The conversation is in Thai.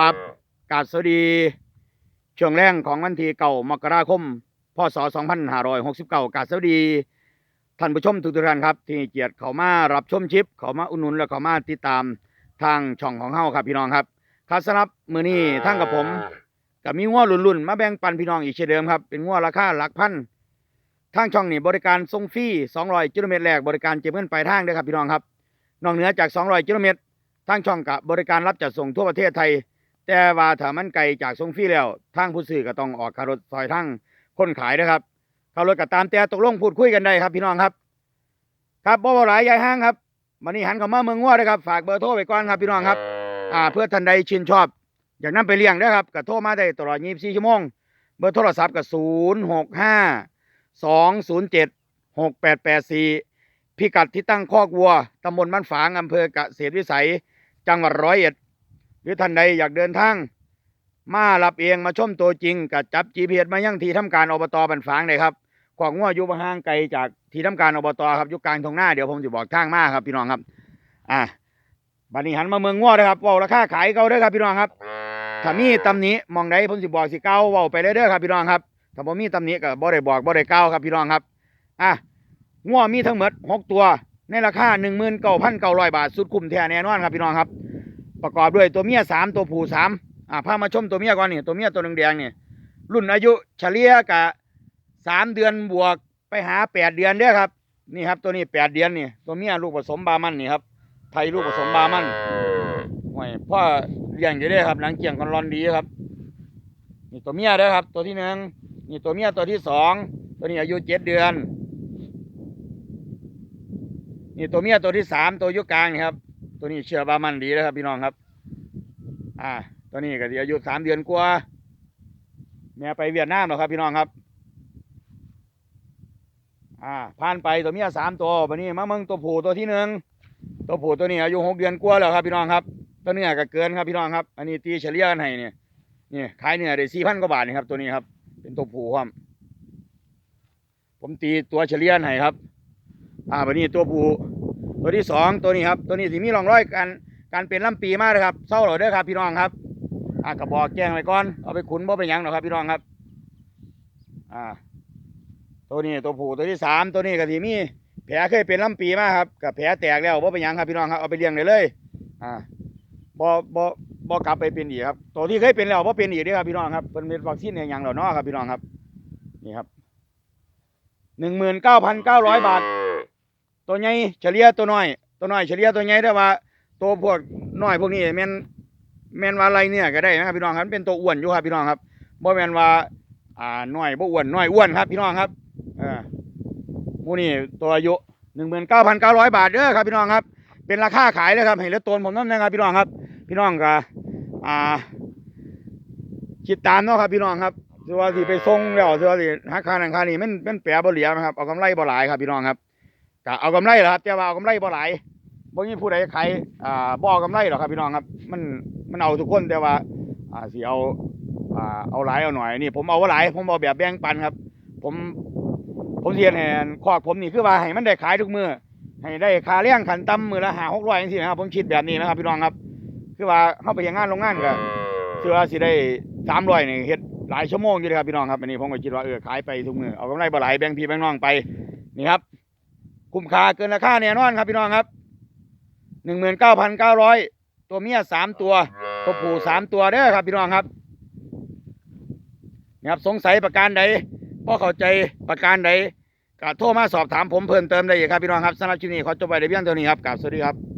ครับกราบสวัสดีช่วงแรกของวันที่เก่ามกราคม พศ 2569กราบสวัสดีท่านผู้ชมทุกท่านครับ ที่เกียรติเขามารับชมชิป เขามาอุดหนุนและเขามาติดตามทางช่องของเฮาครับพี่น้องครับครับสำหรับมื้อนี้ทั้งกับผมกับมีง้อรุ่นๆมาแบ่งปันพี่น้องอีกเช่นเดิมครับเป็นง้อราคาหลักพันทางช่องนี่บริการส่งฟรี200กิโลเมตรแรกบริการเก็บเงินปลายทางเด้อครับพี่น้องครับนอกเหนือจาก 200กิโลเมตรทางช่องกับบริการรับจัดส่งทั่วประเทศไทย แต่ว่าถ้ามันไกลจากส่งฟรีแล้วทางผู้ซื้อก็ต้องออกค่ารถซอยทางคนขายนะครับค่ารถก็ตามแต่ตกลงพูดคุยกันได้ครับ พี่น้องครับ ครับบ่บ่หลายยายห้างครับวันนี้หันเข้ามาเมืองงัวเลยครับฝากเบอร์โทรไว้ก่อนครับพี่น้องครับ อ่า เพื่อท่านใดชื่นชอบ อยากนำไปเลี้ยงนะครับก็โทรมาได้ตลอด 24 ชั่วโมง เบอร์โทรศัพท์ก็065 207 6884 พิกัดที่ตั้งคอกวัวตำบลบ้านฝางอำเภอเกษตรวิสัย จังหวัดร้อยเอ็ด หรือท่านใดอยากเดินทาง มารับเองมาชมตัวจริงกับจับ GPS มายังที่ทำการอบตบ้านฝางเลยครับขวางงัวอยู่บ่ห่างไกลจากที่ทำการอบตครับอยู่กลางทงหน้าเดี๋ยวผมจะบอกทางมาครับพี่น้องครับ อ่าบัดนี้หันมาเมืองงัวเลยครับว้าราคาขายเก่าเด้ครับพี่น้องครับถ้ามีตำหนิมองใดผมสิบอกสิเก้าว้าไปเรื่อยๆครับพี่น้องครับถ้าบ่มีตำหนิก็บ่ได้บอกบ่ได้เก้าครับพี่น้องครับอะงัวมีทั้งหมดหกตัว ในราคาหนึ่งหมื่นเก้าพันเก้าร้อยบาทสุดคุ้มแท้แน่นอนครับพี่น้องครับ ประกอบด้วยตัวเมียสามตัวผู้สามอ่าพามาชมตัวเมียก่อนนี่ตัวเมียตัวแดงๆนี่รุ่นอายุเฉลี่ยกะสามเดือนบวกไปหาแปดเดือนเด้อครับนี่ครับตัวนี้แปดเดือนนี่ตัวเมียลูกผสมบามันนี่ครับไทยลูกผสมบามันห่วยพ่อเลี้ยงอยู่ด้ครับหนังเกี่ยงคอนรอนดีครับนี่ตัวเมียเด้อครับ ตัวที่หนึ่งนี่ตัวเมียตัวที่สองตัวนี้อายุเจ็ดเดือน นี่ตัวเมียตัวที่สามตัวยุกลางนี่ครับ ตัวนี้เชื่อบามันดีนะครับพี่น้องครับ อ่า ตัวนี้ก็สิอายุสามเดือนกว่าแม่ไปเวียดนามแล้วครับพี่น้องครับ อ่าผ่านไปตัวเมียสามตัววันนี้มาเมืองตัวผู้ตัวที่หนึ่งตัวผู้ตัวนี้อายุหกเดือนกว่าแล้วครับพี่น้องครับ ตัวเนื้อก็เกินครับพี่น้องครับ อันนี้ตีเฉลี่ยกันให้เนี่ยนี่ขายเนื้อได้สี่พันกว่าบาทนี่ครับตัวนี้ครับ เป็นตัวผู้ครับผมตีตัวเฉลี่ยให้ครับ อ่าวันนี้ตัวผู้ ตัวที่สองตัวนี้ครับ ตัวนี้สิมีร่องรอยการการเป็นลำปีมากเลยครับเศร้าเหรอเด้อครับ พี่น้องครับอ่ากระบอกแจ้งไว้ก่อนเอาไปขุนบ่เป็นยังหรอกครับ พี่น้องครับ อ่า ตัวนี้ตัวผูตัวที่สามตัวนี้ก็สิมีแผลเคยเป็นลำปีมากครับกับแผลแตกแล้วบ่เป็นหยังครับพี่น้องครับเอาไปเลี้ยงได้เลย อ่าบ่บ่บ่กลับไปเป็นอีกครับ ตัวที่เคยเป็นแล้วบ่เป็นอีกเด้อครับพี่น้องครับเป็นเป็นวัคซีนอย่างยังแล้วเนาะครับพี่น้องครับ นี่ครับหนึ่งหมื่นเก้าพันเก้าร้อยบาท ตัวใหญ่เฉลี่ยตัวน้อย ตัวน้อยเฉลี่ยตัวใหญ่ได้ว่า ตัวพวกน้อยพวกนี้แมนแมนว่าอะไรเนี่ยก็ได้นะครับพี่น้องครับเป็นตัวอ้วนอยู่ครับพี่น้องครับบ่แมนว่า อ่าน้อยบ่อ้วนน้อยอ้วนครับ พี่น้องครับเออมูนี่ตัวอายุหนึ่งหมื่นเก้าพันเก้าร้อยบาทเด้อครับพี่น้องครับ เป็นราคาขายเลยครับให้เหลือตนผมนั่นนะครับพี่น้องครับ พี่น้องก็อ่าคิดตามเนาะครับพี่น้องครับถือว่าสิไปส่งแล้วถือว่าสิหักค่านังค่านี่มันมันแปรบ่เหลียนะครับเอากำไรบ่หลายครับพี่น้องครับ ก็เอากำไรแหละครับแต่ว่าเอากำไรบ่หลายบ่มีผู้ใดขายอ่าบ่เอากำไรหรอกครับพี่น้องครับ มันมันเอาทุกคนแต่ว่าอ่าสิเอาอ่าเอาหลายเอาหน่อยนี่ ผมเอาว่าหลายผมเอาแบบแบ่งปันครับ ผมผมเรียนแหนคอกผมนี่คือว่าให้มันได้ขายทุกมือให้ได้ค่าเลี้ยงขันต่ำมือละหาหกร้อยจังซี่นะครับผมคิดแบบนี้นะครับพี่น้องครับ คือว่าเข้าไปยังงานโรงงานก็เชื่อว่าสิได้สามร้อยนี่เฮ็ดหลายชั่วโมงอยู่เลยครับพี่น้องครับอันนี้ผมก็คิดว่าเออขายไปทุกมือเอากำไรบ่หลายแบ่งพี่แบ่งน้องไปนี่ครับ คุ้มค่าเกินราคาแน่นอนครับพี่น้องครับหนึ่งหมื่นเก้าพันเก้าร้อยตัวเมียสามตัว ตัวผู้สามตัวเด้อครับพี่น้องครับนะครับสงสัยประการใดพ่อเข้าใจประการใดก็โทรมาสอบถามผมเพิ่มเติมได้อีกครับพี่น้องครับสำหรับคลิปนี้ขอจบไปในเพียงเท่านี้ครับกราบสวัสดีครับ